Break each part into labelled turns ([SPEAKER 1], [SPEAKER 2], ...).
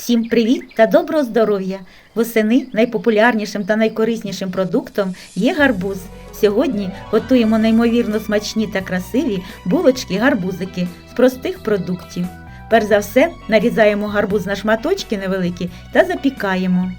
[SPEAKER 1] Всім привіт та доброго здоров'я! Восени найпопулярнішим та найкориснішим продуктом є гарбуз. Сьогодні готуємо неймовірно смачні та красиві булочки-гарбузики з простих продуктів. Перш за все, нарізаємо гарбуз на шматочки невеликі та запікаємо.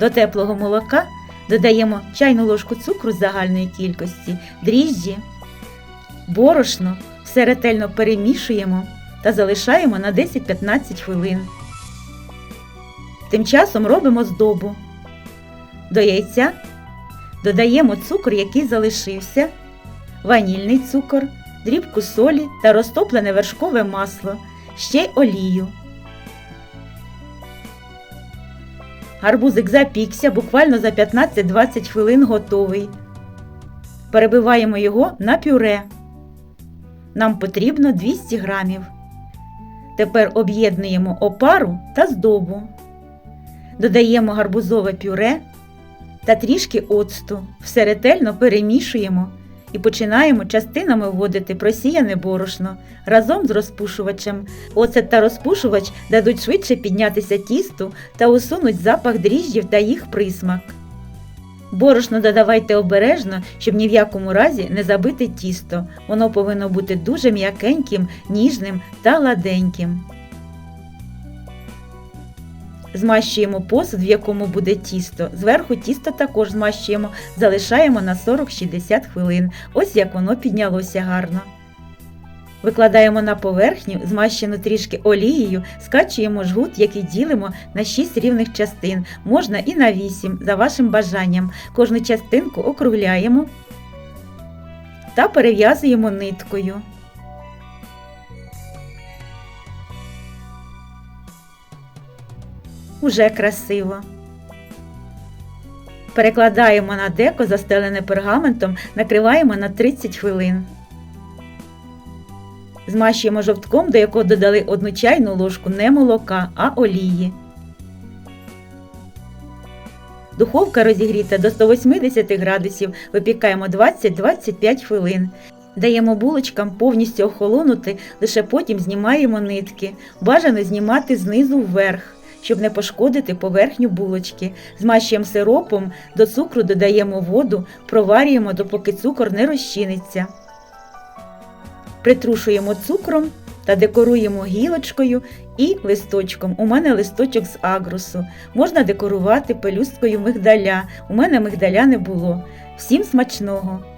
[SPEAKER 1] До теплого молока додаємо чайну ложку цукру з загальної кількості, дріжджі, борошно, все ретельно перемішуємо та залишаємо на 10-15 хвилин. Тим часом робимо здобу. До яйця додаємо цукор, який залишився, ванільний цукор, дрібку солі та розтоплене вершкове масло, ще й олію. Гарбузик запікся, буквально за 15-20 хвилин готовий. Перебиваємо його на пюре. Нам потрібно 200 грамів. Тепер об'єднуємо опару та здобу. Додаємо гарбузове пюре та трішки оцту. Все ретельно перемішуємо і починаємо частинами вводити просіяне борошно разом з розпушувачем. Оцет та розпушувач дадуть швидше піднятися тісту та усунуть запах дріжджів та їх присмак. Борошно додавайте обережно, щоб ні в якому разі не забити тісто. Воно повинно бути дуже м'якеньким, ніжним та ладеньким. Змащуємо посуд, в якому буде тісто. Зверху тісто також змащуємо, залишаємо на 40-60 хвилин. Ось як воно піднялося гарно. Викладаємо на поверхню, змащену трішки олією, скачуємо жгут, який ділимо на 6 рівних частин, можна і на 8, за вашим бажанням. Кожну частинку округляємо та перев'язуємо ниткою. Уже красиво. Перекладаємо на деко, застелене пергаментом, накриваємо на 30 хвилин. Змащуємо жовтком, до якого додали одну чайну ложку не молока, а олії. Духовка розігріта до 180 градусів, випікаємо 20-25 хвилин. Даємо булочкам повністю охолонути, лише потім знімаємо нитки. Бажано знімати знизу вверх, щоб не пошкодити поверхню булочки. Змащуємо сиропом, до цукру додаємо воду, проварюємо, допоки цукор не розчиниться. Притрушуємо цукром та декоруємо гілочкою і листочком. У мене листочок з агрусу. Можна декорувати пелюсткою мигдаля. У мене мигдаля не було. Всім смачного!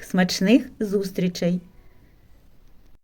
[SPEAKER 1] смачних зустрічей!